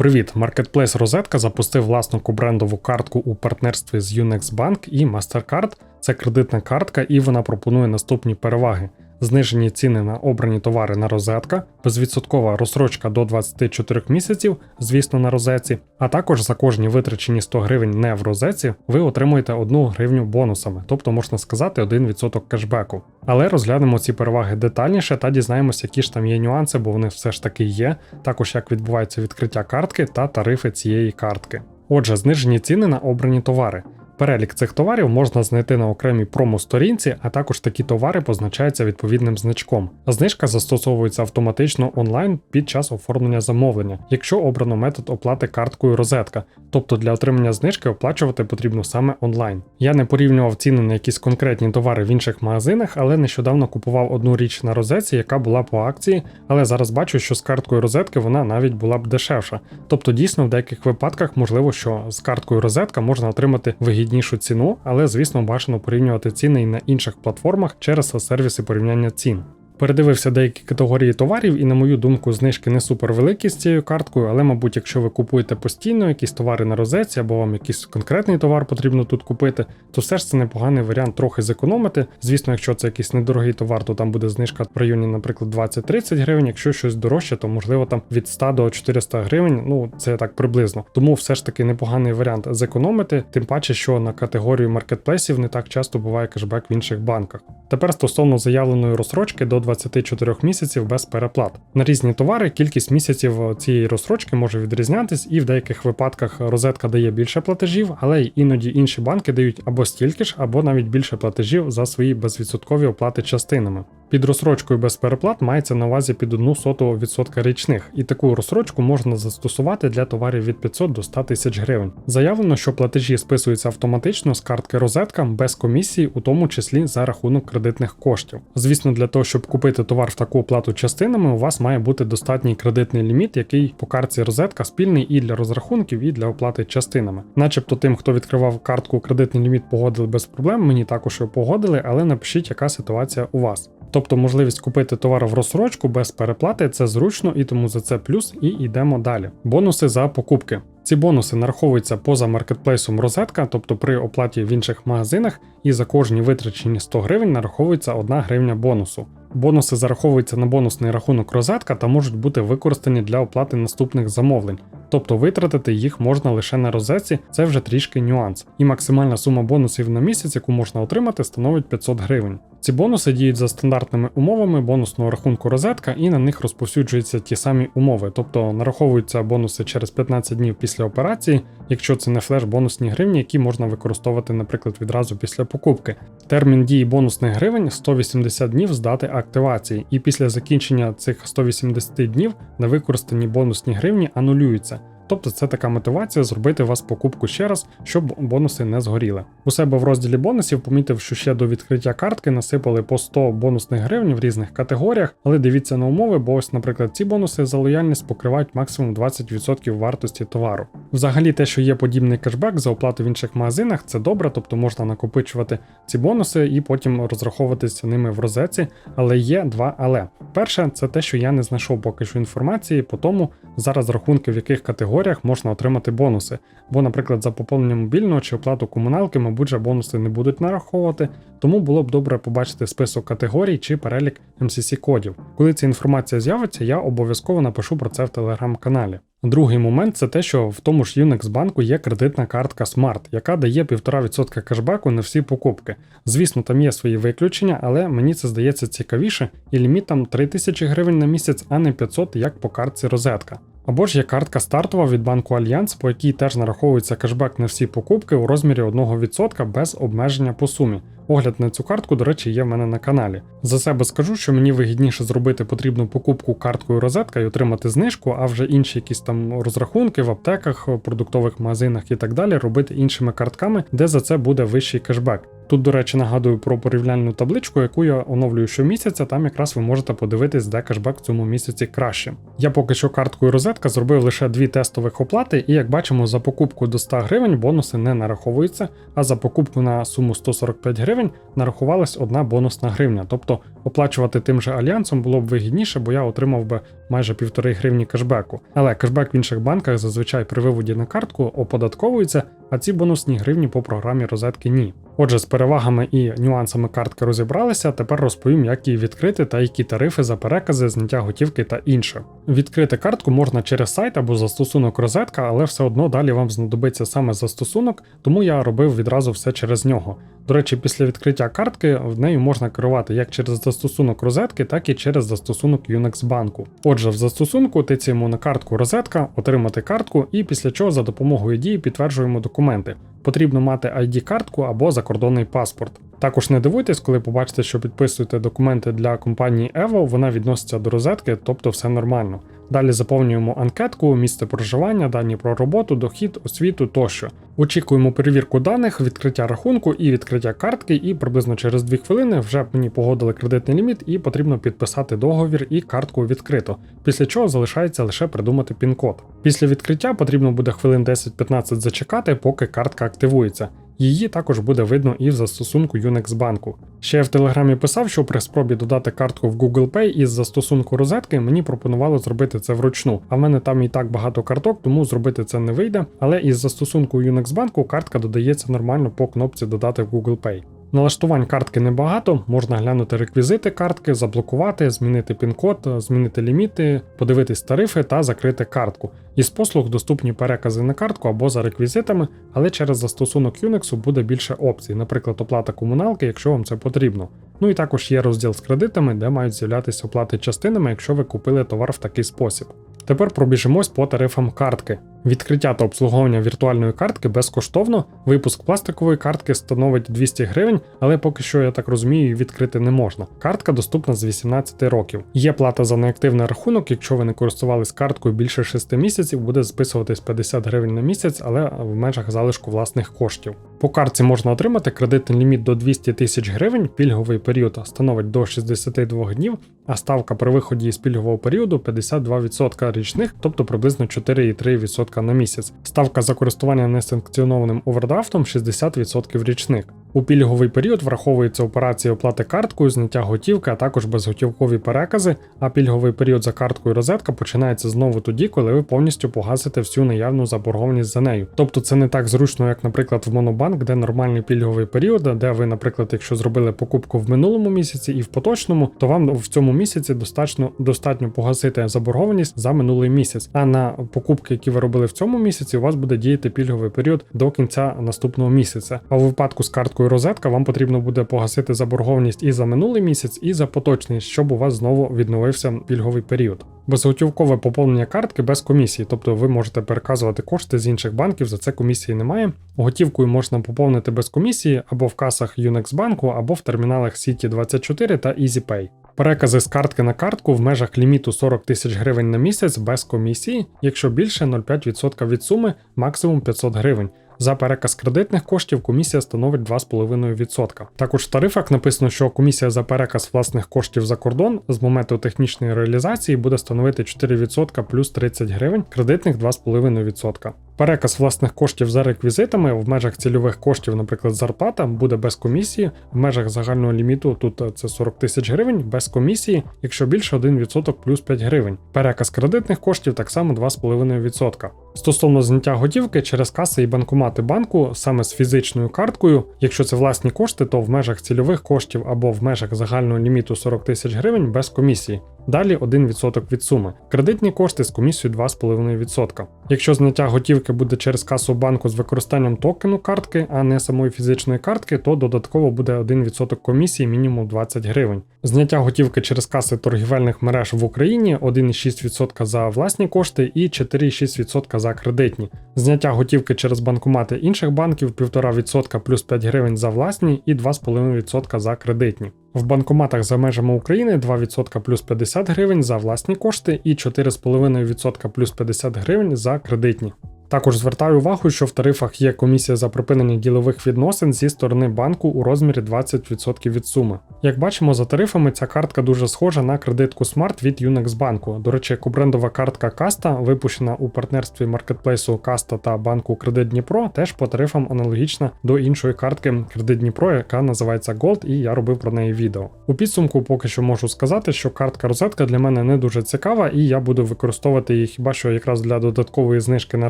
Привіт! Marketplace Розетка запустив власну кобрендову картку у партнерстві з Unix Bank і Mastercard. Це кредитна картка, і вона пропонує наступні переваги: знижені ціни на обрані товари на розетка, безвідсоткова розсрочка до 24 місяців, звісно, на розетці, а також за кожні витрачені 100 гривень не в розетці, ви отримуєте 1 гривню бонусами, тобто можна сказати 1% кешбеку. Але розглянемо ці переваги детальніше та дізнаємося, які ж там є нюанси, бо вони все ж таки є. Також як відбувається відкриття картки та тарифи цієї картки. Отже, знижені ціни на обрані товари. Перелік цих товарів можна знайти на окремій промо-сторінці, а також такі товари позначаються відповідним значком. Знижка застосовується автоматично онлайн під час оформлення замовлення, якщо обрано метод оплати карткою розетка, тобто для отримання знижки оплачувати потрібно саме онлайн. Я не порівнював ціни на якісь конкретні товари в інших магазинах, але нещодавно купував одну річ на розетці, яка була по акції, але зараз бачу, що з карткою розетки вона навіть була б дешевша. Тобто, дійсно, в деяких випадках можливо, що з карткою розетка можна отримати вигідніше вигіднішу ціну, але звісно бажано порівнювати ціни і на інших платформах через сервіси порівняння цін. Передивився деякі категорії товарів, і, на мою думку, знижки не супер великі з цією карткою, але, мабуть, якщо ви купуєте постійно якісь товари на розетці, або вам якийсь конкретний товар потрібно тут купити, то все ж це непоганий варіант трохи зекономити. Звісно, якщо це якийсь недорогий товар, то там буде знижка в районі, наприклад, 20-30 гривень. Якщо щось дорожче, то можливо там від 100 до 400 гривень. Ну це так приблизно. Тому все ж таки непоганий варіант зекономити, тим паче, що на категорію маркетплейсів не так часто буває кешбек в інших банках. Тепер стосовно заявленої розсрочки до 24 місяців без переплат. На різні товари кількість місяців цієї розсрочки може відрізнятись, і в деяких випадках розетка дає більше платежів, але й іноді інші банки дають або стільки ж, або навіть більше платежів за свої безвідсоткові оплати частинами. Під розсрочкою без переплат мається на увазі під 1 сотого відсотка річних, і таку розсрочку можна застосувати для товарів від 500 до 100 тисяч гривень. Заявлено, що платежі списуються автоматично з картки розетка без комісії, у тому числі за рахунок кредитних коштів. Звісно, для того, щоб купити товар в таку оплату частинами, у вас має бути достатній кредитний ліміт, який по картці розетка спільний і для розрахунків, і для оплати частинами. Начебто тим, хто відкривав картку кредитний ліміт, погодили без проблем. Мені також його погодили, але напишіть, яка ситуація у вас. Тобто можливість купити товар в розсрочку без переплати це зручно і тому за це плюс, і йдемо далі. Бонуси за покупки. Ці бонуси нараховуються поза маркетплейсом розетка, тобто при оплаті в інших магазинах, і за кожні витрачені 100 гривень нараховується 1 гривня бонусу. Бонуси зараховуються на бонусний рахунок розетка та можуть бути використані для оплати наступних замовлень, тобто витратити їх можна лише на розетці, це вже трішки нюанс. І максимальна сума бонусів на місяць, яку можна отримати, становить 500 гривень. Ці бонуси діють за стандартними умовами бонусного рахунку розетка, і на них розповсюджуються ті самі умови, тобто нараховуються бонуси через 15 днів після операції, якщо це не флеш-бонусні гривні, які можна використовувати, наприклад, відразу після покупки. Термін дії бонусних гривень 180 днів з дати активації, і після закінчення цих 180 днів невикористані бонусні гривні анулюються. Тобто це така мотивація зробити вас покупку ще раз, щоб бонуси не згоріли. У себе в розділі бонусів помітив, що ще до відкриття картки насипали по 100 бонусних гривень в різних категоріях, але дивіться на умови, бо ось, наприклад, ці бонуси за лояльність покривають максимум 20% вартості товару. Взагалі, те, що є подібний кешбек за оплату в інших магазинах, це добре, тобто можна накопичувати ці бонуси і потім розраховуватися ними в розетці, але є два але. Перше, це те, що я не знайшов поки що інформації по тому, зараз рахунки в яких категоріях категоріях можна отримати бонуси. Бо, наприклад, за поповнення мобільного чи оплату комуналки, мабуть, же бонуси не будуть нараховувати, тому було б добре побачити список категорій чи перелік MCC кодів. Коли ця інформація з'явиться, я обов'язково напишу про це в телеграм-каналі. Другий момент це те, що в тому ж Unix банку є кредитна картка Smart, яка дає 1,5% кешбеку на всі покупки. Звісно, там є свої виключення, але мені це здається цікавіше, і ліміт там 3000 гривень на місяць, а не 500, як по картці розетка. Або ж є картка стартова від банку Альянс, по якій теж нараховується кешбек на всі покупки у розмірі 1% без обмеження по сумі. Огляд на цю картку, до речі, є в мене на каналі. За себе скажу, що мені вигідніше зробити потрібну покупку карткою розетка і отримати знижку, а вже інші якісь там розрахунки в аптеках, продуктових магазинах і так далі робити іншими картками, де за це буде вищий кешбек. Тут, до речі, нагадую про порівняльну табличку, яку я оновлюю щомісяця, там якраз ви можете подивитись, де кешбек в цьому місяці краще. Я поки що карткою розетка зробив лише дві тестових оплати, і як бачимо, за покупку до 100 гривень бонуси не нараховуються, а за покупку на суму 145 гривень нарахувалась одна бонусна гривня. Тобто оплачувати тим же альянсом було б вигідніше, бо я отримав би майже півтори гривні кешбеку. Але кешбек в інших банках зазвичай при виводі на картку оподатковується, а ці бонусні гривні по програмі розетки ні. Отже, з перевагами і нюансами картки розібралися. Тепер розповім, як її відкрити та які тарифи за перекази, зняття готівки та інше. Відкрити картку можна через сайт або застосунок розетка, але все одно далі вам знадобиться саме застосунок, тому я робив відразу все через нього. До речі, після відкриття картки в нею можна керувати як через застосунок розетки, так і через застосунок Unix банку. Отже, в застосунку тицяємо на картку розетка, отримати картку, і після чого за допомогою дії підтверджуємо документи. Потрібно мати ID-картку або закордонний паспорт. Також не дивуйтесь, коли побачите, що підписуєте документи для компанії Evo, вона відноситься до розетки, тобто все нормально. Далі заповнюємо анкетку, місце проживання, дані про роботу, дохід, освіту тощо. Очікуємо перевірку даних, відкриття рахунку і відкриття картки, і приблизно через 2 хвилини вже мені погодили кредитний ліміт, і потрібно підписати договір і картку відкрито. Після чого залишається лише придумати пін-код. Після відкриття потрібно буде хвилин 10-15 зачекати, поки картка активується. Її також буде видно і в застосунку Unix банку. Ще я в телеграмі писав, що при спробі додати картку в Google Pay із застосунку розетки мені пропонували зробити це вручну. А в мене там і так багато карток, тому зробити це не вийде. Але із застосунку Unix банку картка додається нормально по кнопці додати в Google Pay. Налаштувань картки небагато, можна глянути реквізити картки, заблокувати, змінити пін-код, змінити ліміти, подивитись тарифи та закрити картку. Із послуг доступні перекази на картку або за реквізитами, але через застосунок Unix буде більше опцій, наприклад, оплата комуналки, якщо вам це потрібно. Ну і також є розділ з кредитами, де мають з'являтися оплати частинами, якщо ви купили товар в такий спосіб. Тепер пробіжимось по тарифам картки. Відкриття та обслуговування віртуальної картки безкоштовно. Випуск пластикової картки становить 200 гривень, але поки що, я так розумію, її відкрити не можна. Картка доступна з 18 років. Є плата за неактивний рахунок, якщо ви не користувались карткою більше 6 місяців, буде списуватись 50 гривень на місяць, але в межах залишку власних коштів. По картці можна отримати кредитний ліміт до 200 тисяч гривень, пільговий період становить до 62 днів, а ставка при виході із пільгового періоду 52% річних, тобто приблизно 4,3% на місяць. Ставка за користування несанкціонованим овердрафтом 60% річних. У пільговий період враховуються операції оплати карткою, зняття готівки, а також безготівкові перекази. А пільговий період за карткою розетка починається знову тоді, коли ви повністю погасите всю наявну заборгованість за нею. Тобто це не так зручно, як, наприклад, в Монобанк, де нормальний пільговий період, де ви, наприклад, якщо зробили покупку в минулому місяці і в поточному, то вам в цьому місяці достатньо достатньо погасити заборгованість за минулий місяць. А на покупки, які ви робили в цьому місяці, у вас буде діяти пільговий період до кінця наступного місяця. А у випадку з карткою розетка вам потрібно буде погасити заборгованість і за минулий місяць, і за поточний, щоб у вас знову відновився пільговий період. Безготівкове поповнення картки без комісії, тобто ви можете переказувати кошти з інших банків, за це комісії немає. Готівкою можна поповнити без комісії або в касах Unix банку, або в терміналах City 24 та EasyPay. Перекази з картки на картку в межах ліміту 40 тисяч гривень на місяць без комісії, якщо більше 0,5% від суми, максимум 500 гривень. За переказ кредитних коштів комісія становить 2,5%. Також в тарифах написано, що комісія за переказ власних коштів за кордон з моменту технічної реалізації буде становити 4% плюс 30 гривень, кредитних 2,5%. Переказ власних коштів за реквізитами в межах цільових коштів, наприклад, зарплата, буде без комісії, в межах загального ліміту тут це 40 тисяч гривень, без комісії, якщо більше 1% плюс 5 гривень. Переказ кредитних коштів так само 2,5%. Стосовно зняття готівки через каси і банкомати банку саме з фізичною карткою, якщо це власні кошти, то в межах цільових коштів або в межах загального ліміту 40 тисяч гривень без комісії. Далі 1% від суми. Кредитні кошти з комісією 2,5%. Якщо зняття готівки буде через касу банку з використанням токену картки, а не самої фізичної картки, то додатково буде 1% комісії мінімум 20 гривень. Зняття готівки через каси торгівельних мереж в Україні 1,6% за власні кошти і 4,6% за кредитні. Зняття готівки через банкомати інших банків 1,5% плюс 5 гривень за власні і 2,5% за кредитні. В банкоматах за межами України 2% плюс 50 гривень за власні кошти і 4,5% плюс 50 гривень за кредитні. Також звертаю увагу, що в тарифах є комісія за припинення ділових відносин зі сторони банку у розмірі 20% від суми. Як бачимо, за тарифами ця картка дуже схожа на кредитку Smart від Unex банку. До речі, кобрендова картка Каста, випущена у партнерстві маркетплейсу Каста та банку Кредит Дніпро, теж по тарифам аналогічна до іншої картки Кредит Дніпро, яка називається Gold, і я робив про неї відео. У підсумку поки що можу сказати, що картка розетка для мене не дуже цікава, і я буду використовувати її хіба що якраз для додаткової знижки на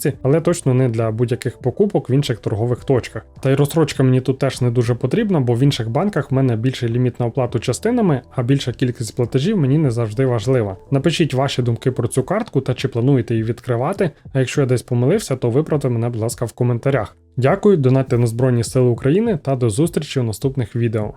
розетці, але точно не для будь-яких покупок в інших торгових точках. Та й розстрочка мені тут теж не дуже потрібна, бо в інших банках в мене більший ліміт на оплату частинами, а більша кількість платежів мені не завжди важлива. Напишіть ваші думки про цю картку та чи плануєте її відкривати. А якщо я десь помилився, то виправте мене, будь ласка, в коментарях. Дякую, донатьте на Збройні Сили України та до зустрічі у наступних відео.